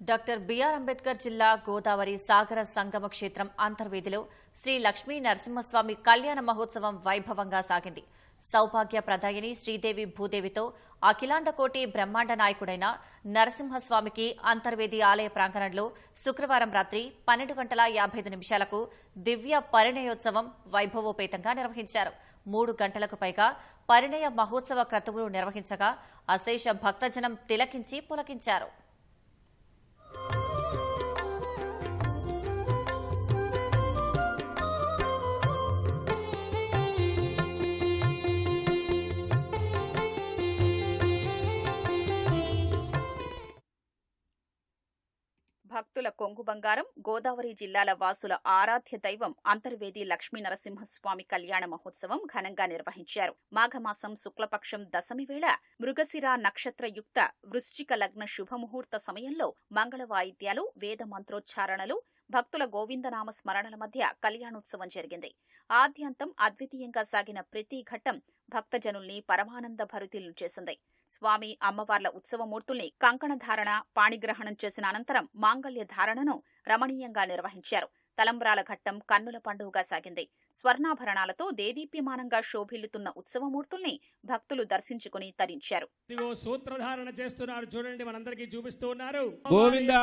Doctor BR Ambedkar జిల్లా గోదావరి సాగర సంగమ క్షేత్రం అంతర్వేదిలో శ్రీ లక్ష్మీ నరసింహస్వామి కళ్యాణ మహోత్సవం వైభవంగా సాగింది. సౌభాగ్య ప్రదాయిని శ్రీదేవి భూదేవితో అఖిలాండకోటి బ్రహ్మాండ నాయకుడైన నరసింహస్వామికి అంతర్వేది ఆలయ ప్రాంగణంలో శుక్రవారం రాత్రి పన్నెండు గంటల యాభై నిమిషాలకు దివ్య పరిణయోత్సవం వైభవోపేతంగా నిర్వహించారు. మూడు గంటలకు పైగా పరిణయ మహోత్సవ క్రతువులు నిర్వహించగా అశేష భక్తజనం తిలకించి పులకించారు. భక్తుల కొంగు బంగారం గోదావరి జిల్లాల వాసుల ఆరాధ్య దైవం అంతర్వేది లక్ష్మీ నరసింహస్వామి కళ్యాణ మహోత్సవం ఘనంగా నిర్వహించారు. మాఘమాసం శుక్లపక్షం దశమి వేళ మృగశిర నక్షత్రయుక్త వృశ్చిక లగ్న శుభముహూర్త సమయంలో మంగళ వాయిద్యాలు వేద మంత్రోచ్చారణలు భక్తుల గోవిందనామ స్మరణల మధ్య కళ్యాణోత్సవం జరిగింది. ఆద్యంతం అద్వితీయంగా సాగిన ప్రతి ఘట్టం భక్తజనుల్ని పరమానంద భరితులను చేసింది. స్వామి అమ్మవార్ల ఉత్సవమూర్తుల్ని కంకణ ధారణ పాణిగ్రహణం చేసిన అనంతరం మాంగల్య ధారణను రమణీయంగా నిర్వహించారు. తలంబ్రాల ఘట్టం కన్నుల పండుగగా సాగింది. స్వర్ణాభరణాలతో దేదీప్యమానంగా శోభిల్లుతున్న ఉత్సవమూర్తుల్ని భక్తులు దర్శించుకుని తరించారు. ఇదిగో సూత్రధారణ చేస్తున్నారు. చూడండి మనందరికీ చూపిస్తూ ఉన్నారు. గోవిందా!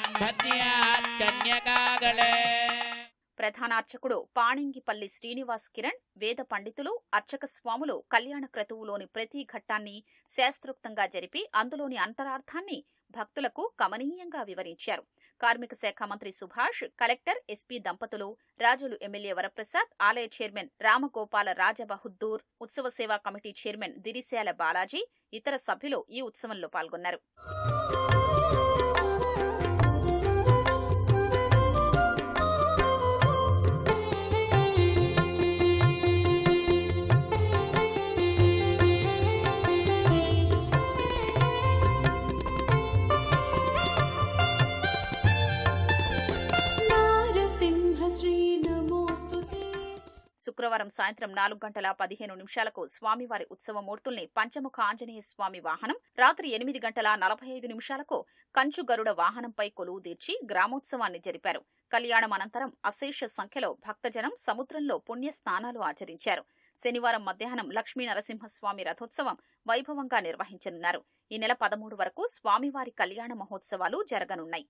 ప్రధానార్చకుడు పాణింగిపల్లి శ్రీనివాస్ కిరణ్ వేద పండితులు అర్చక స్వాములు కళ్యాణ క్రతువులోని ప్రతి ఘట్టాన్ని శాస్త్రోక్తంగా జరిపి అందులోని అంతరార్థాన్ని భక్తులకు కమనీయంగా వివరించారు. కార్మిక శాఖ మంత్రి సుభాష్ కలెక్టర్ ఎస్పీ దంపతులు రాజులు ఎమ్మెల్యే వరప్రసాద్ ఆలయ చైర్మన్ రామగోపాల రాజబహుద్దూర్ ఉత్సవ సేవా కమిటీ చైర్మన్ దిరిశాల బాలాజీ ఇతర సభ్యులు ఈ ఉత్సవంలో పాల్గొన్నారు. శుక్రవారం సాయంత్రం నాలుగు గంటల పదిహేను నిమిషాలకు స్వామివారి ఉత్సవమూర్తుల్ని పంచముఖ ఆంజనేయ స్వామి వాహనం రాత్రి ఎనిమిది గంటల నలభై ఐదు నిమిషాలకు కంచు గరుడ వాహనంపై కొలువు తీర్చి గ్రామోత్సవాన్ని జరిపారు. కళ్యాణం అనంతరం అశేష సంఖ్యలో భక్తజనం సముద్రంలో పుణ్య స్నానాలు ఆచరించారు. శనివారం మధ్యాహ్నం లక్ష్మీ నరసింహస్వామి రథోత్సవం వైభవంగా నిర్వహించనున్నారు. ఈ నెల పదమూడు వరకు స్వామివారి కళ్యాణ మహోత్సవాలు జరగనున్నాయి.